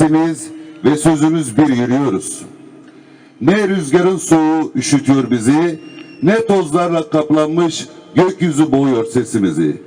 sesimiz ve sözümüz bir yürüyoruz. Ne rüzgarın soğuğu üşütüyor bizi, ne tozlarla kaplanmış gökyüzü boğuyor sesimizi.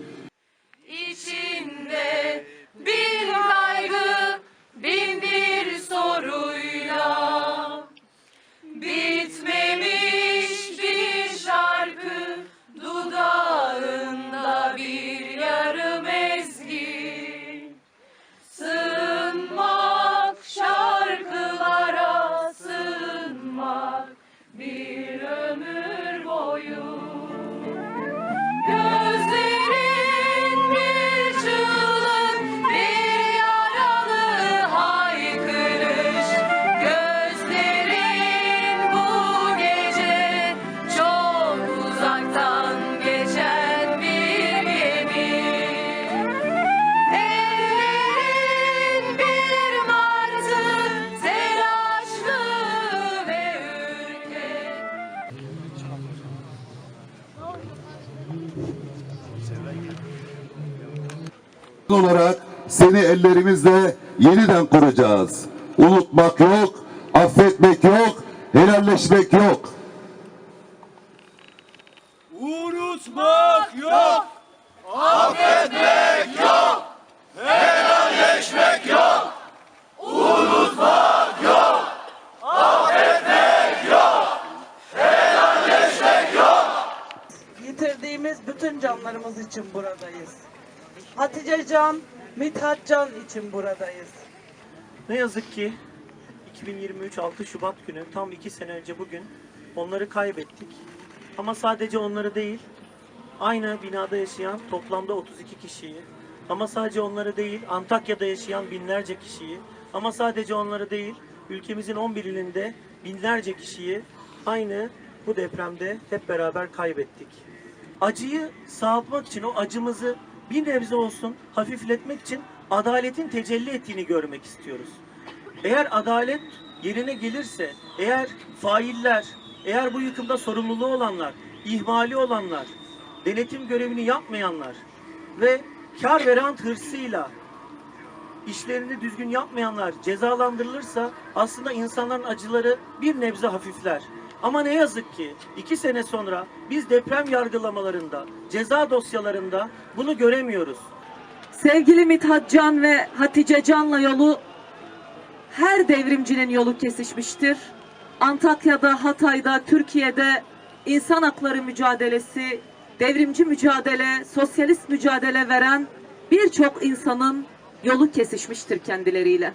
Olarak seni ellerimizle yeniden kuracağız. Unutmak yok, affetmek yok, helalleşmek yok. Unutmak yok. Yitirdiğimiz bütün canlarımız için buradayız. Hatice Can, Mithat Can için buradayız. Ne yazık ki 2023 6 Şubat günü tam iki sene önce bugün onları kaybettik. Ama sadece onları değil, aynı binada yaşayan toplamda 32 kişiyi, ama sadece onları değil, Antakya'da yaşayan binlerce kişiyi, ama sadece onları değil, ülkemizin 11 ilinde binlerce kişiyi aynı bu depremde hep beraber kaybettik. Acıyı sağaltmak için, o acımızı bir nebze olsun hafifletmek için adaletin tecelli ettiğini görmek istiyoruz. Eğer adalet yerine gelirse, eğer failler, eğer bu yıkımda sorumluluğu olanlar, ihmali olanlar, denetim görevini yapmayanlar ve kar ve rant hırsıyla işlerini düzgün yapmayanlar cezalandırılırsa aslında insanların acıları bir nebze hafifler. Ama ne yazık ki iki sene sonra biz deprem yargılamalarında, ceza dosyalarında bunu göremiyoruz. Sevgili Mithat Can ve Hatice Can'la yolu her devrimcinin yolu kesişmiştir. Antakya'da, Hatay'da, Türkiye'de insan hakları mücadelesi, devrimci mücadele, sosyalist mücadele veren birçok insanın yolu kesişmiştir kendileriyle.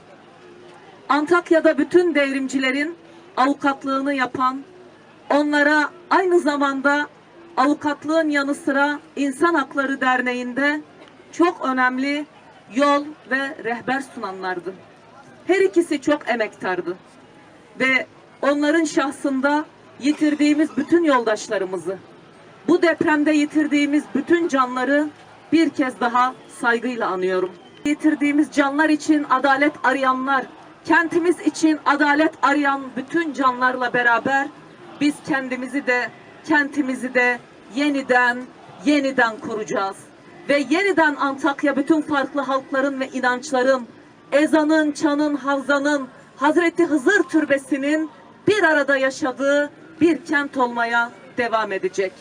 Antakya'da bütün devrimcilerin avukatlığını yapan, onlara aynı zamanda avukatlığın yanı sıra İnsan Hakları Derneği'nde çok önemli yol ve rehber sunanlardı. Her ikisi çok emektardı. Ve onların şahsında yitirdiğimiz bütün yoldaşlarımızı, bu depremde yitirdiğimiz bütün canları bir kez daha saygıyla anıyorum. Yitirdiğimiz canlar için adalet arayanlar, kentimiz için adalet arayan bütün canlarla beraber biz kendimizi de kentimizi de yeniden yeniden kuracağız. Ve yeniden Antakya bütün farklı halkların ve inançların, ezanın, çanın, havzanın, Hazreti Hızır Türbesi'nin bir arada yaşadığı bir kent olmaya devam edecek.